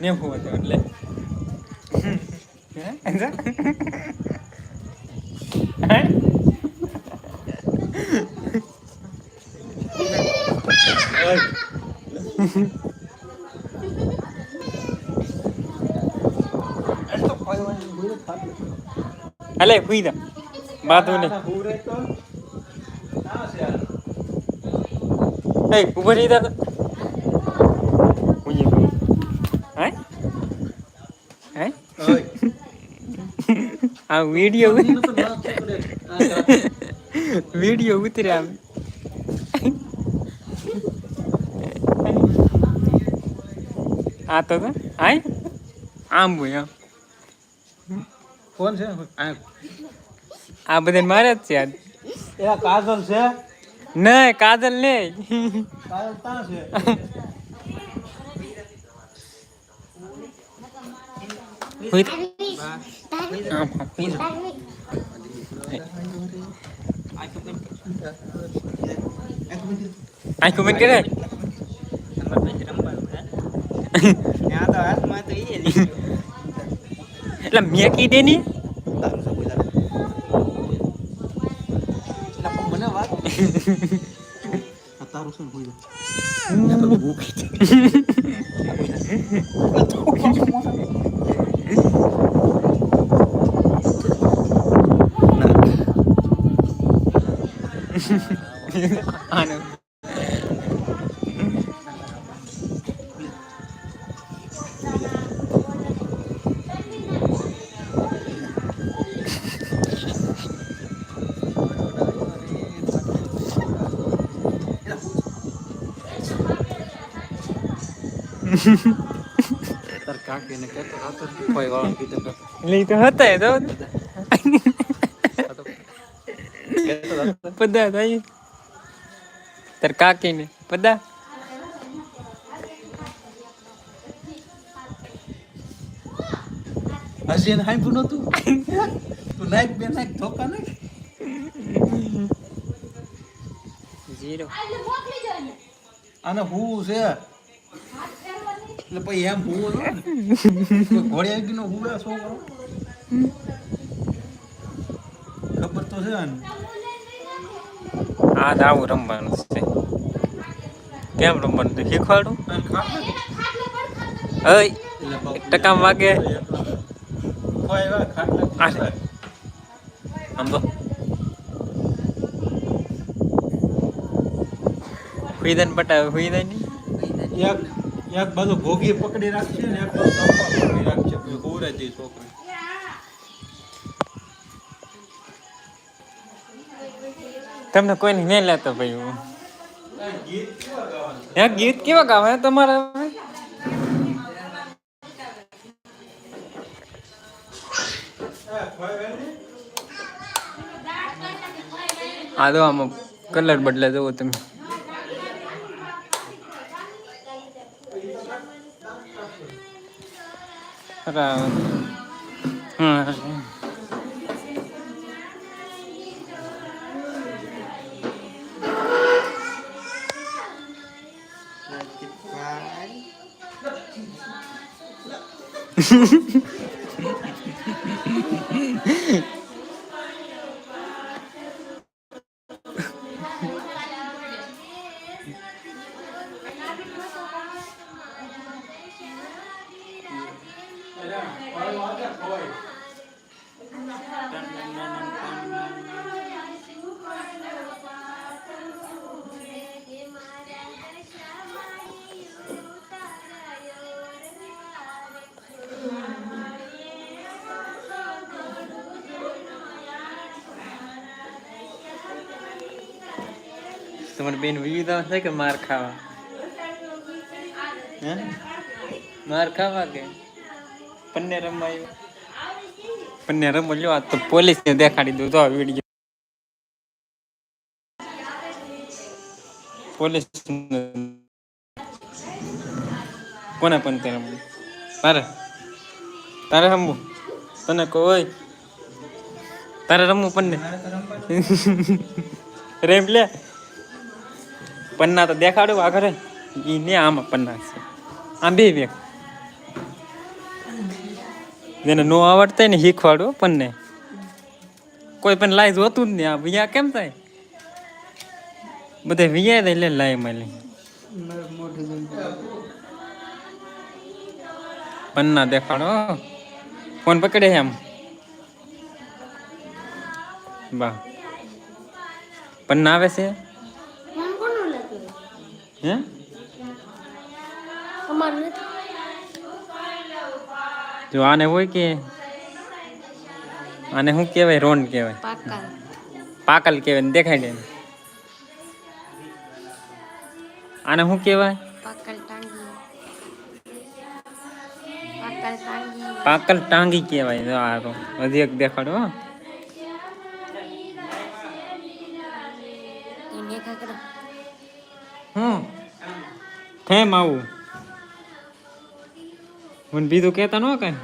નેવું હતો એટલે હે? જા. હે? અલે હુઈ જા બાતું ને એ ઊભો રહી જા તો. હુઈ જા. હે હે આ વિડિયો વિડિયો ઉતર્યા આ તો તો હાય આમ બોય આમ કોણ છે આ આ બધા મારે જ છે આજ એ કાજલ છે નહીં કાજલ નહીં કાજલ ક્યાં છે હુઈ જા. આમ, આમ, હુઈ જા. આંખો બંધ કરે એટલે મેં કીધે ની મને વાત તારું શું હોય આનો તાર કાકી ને કહેતો હતો કોઈ વાળા કીધું તો એટલે ઈ તો હતા એ પદા થાય તાર કાકી ને પદા હજી એને હાઈ ભૂનો તું નાખ બે નાખ ધોકા નાખ. જીરો. આને હું છે? એટલે પછી એમ હું ઘોડી આવી નો હું છોકરો ખબર તો છે આને. આ આવું રમવાનું છે. કેમ રમવાનું તું શીખવાડું? એટલે ટકા વાગે. કોઈ આલે. આંબો હુઈદન પટાવે હુઈદન એક એક બાજુ ભોગી પકડી રાખશે ને એક બાજુ રાખશે પછી હોરે છોકરી. તમને કોઈને નહીં લેતો ભાઈ હું હે ગીત કેવા ગાવે તમારે? આ તો આમાં કલર બદલે જવો તમે અરે, 25. તમારી બેન વિવિધા છે કે માર ખાવા? માર ખાવા કે? પન્ને રમાયું. પન્ને રમો લ્યો, આ તો પોલીસ ને દેખાડી દઉં તો વીડિયો. પોલીસ કોને પણ તે રમવું? તારે? તારે રમવું? તને કોઈ તારે રમવું પન્ને? રેમ લે. પન્ના તો દેખાડ્યું આગળ ઈ ને આમાં પન્ના છે. આમ બે બે જેને નો આવડતા હોય ને શીખવાડો પણને કોઈ પણ લાઈ જોતું જ નહીં આ વિયા કેમ થાય? બધે વિયા દે લે લાઈ મળી પન્ના દેખાડો ફોન પકડે છે એમ બા પન્ના આવે છે? ફોન કોનો લાગ્યો હે? અમાર જો આને હોય કે? આને શું કહેવાય? રોન કહેવાય. પાકા પાકલ કહેવાય ને દેખાય દે આને શું કહેવાય? પાકલ ટાંગી. પાકલ ટાંગી. કહેવાય. હજી એક દેખાડો હો. કેમ આવું. મને બીજું કહેતા ન કઈ?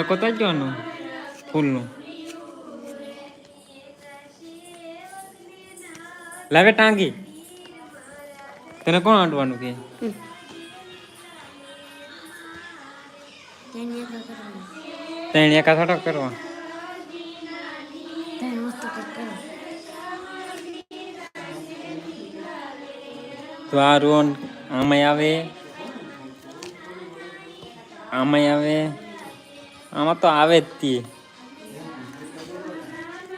એક તો જવાનું ફૂલનું. લાવે ટાંગી. તને કોણ આંટવાનું કે તેને એકા છટક કરવા તો આ રોન આમાંય આવે. આમાંય આવે. આમાં તો આવે જ તી.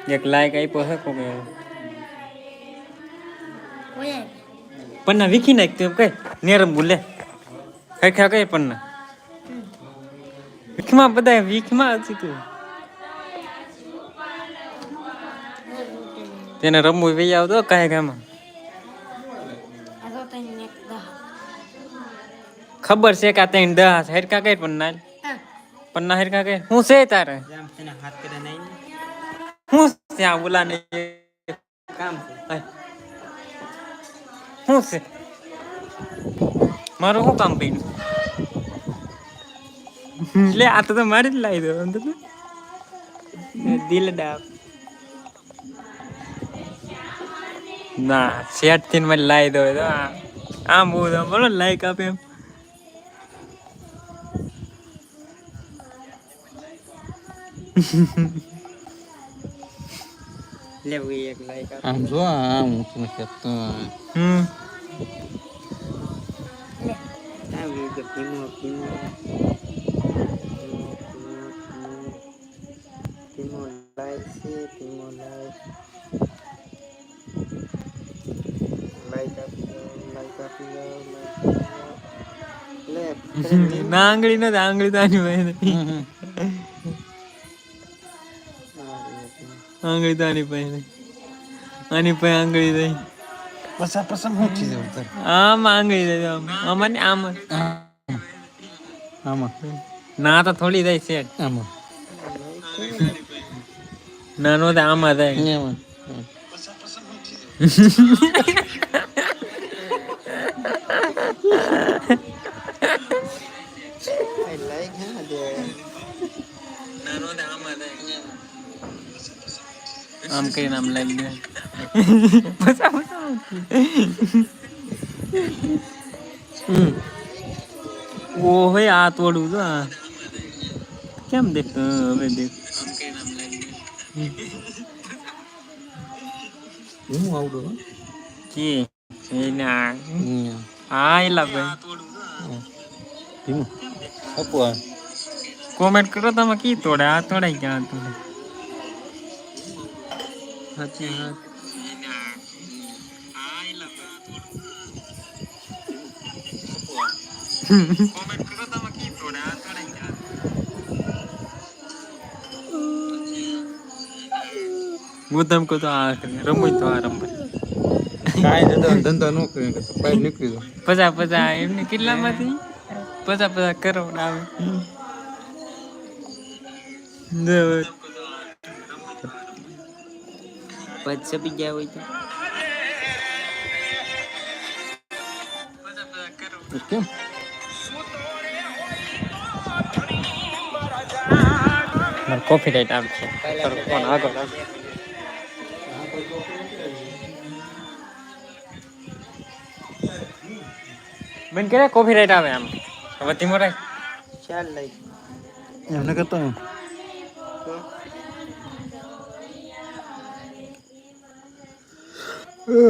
એક લાયક આપ્યો છે કોક. એવો ઓય. પન્ના વીખી નાખ તું એમ કઈ નેરમ બોલે. ખરખા કઈ પન્ના. વીખમાં બધા વીખમાં હતી તું. તેને રમવું વહી આવતો કાંઈ ગામાં ખબર છે કે આ ત્રણ દહ હેરકા કઈ પન્ના હા. પન્ના હેરકા કઈ. હું છે તારે? હું ત્યાં બોલા ને કામ શું છે? મારું શું કામ પડ્યું? લે આ તો તો મારી જ લાવી દો અંદર. દિલ ડાબ ના શેઠથી મને લાવી દો તો આમ બહુ તો બોલો લાઈક આપે એમ. લેવું એક લાઈક આમ જો આમ હું તને કહેતો હમ આવી ગયો ધીમો ધીમો ધીમો લાઈક છે ધીમો લાઈક લાઈક આપી દો લાઈક આપી દો લાઈક ના આંગળી નથી આંગળી તો આની પાસે આંગળી તો આની પાસે. આની પાસે આંગળી થઈ પસા પસા હું થઈ જવું તાર આમ આંગળી થઈ આમ. આમાં ને આમ. આમાં. ના તો થોડી જાય સેટ આમાં. નાનો તો આમાં થાય. આમાં. લાઈક હે ને દે આમ કરીને આમ લાગી દે મજા પછા ઓ હે આ તોડું તો આ. કેમ દેખ હવે દેખ. હું આવડું હો? કે? આ એલા ભાઈ ધીમો. આપવા કોમેન્ટ કરો તમે કી તોડે? આ તોડાઈ ગયા તોડે સાચી વાત. હું તમ કહું તો આ રમું તો આ કાંઈ ધંધો ધંધો ન કરી બહાર નીકળી પચાસ એમને કેટલામાંથી પચાસ પચાસ કરો આવે પછી બી ગયા હોય તો. કેમ? કોફી રાઈટ આવશે ફોન આગળ બેન કે કોફી રાઈટ આવે આમ? હવે ધીમો રાખ. ચાલ લઈ. એમને કરતો એમ આઈ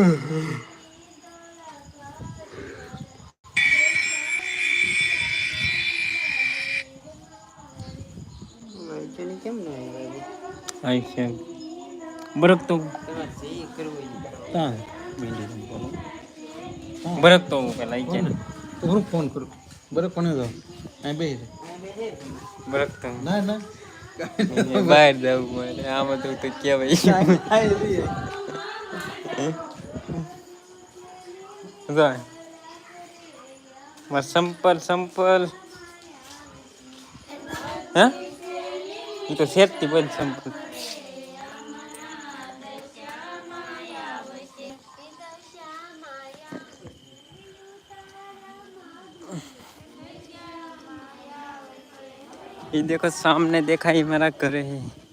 છે બરક તો તમારે જે કરવું તા બરક તો પેલા આઈ છે ને તો હું ફોન કરું બરાબર કોને જાવ અહીં બે બરક તો ના ના બહાર જવું મારે આમાં તો તો संपल संपल। हाँ? हाँ इथं शेतती पण संपल। ये देखो, सामने देखा ही मेरा घर है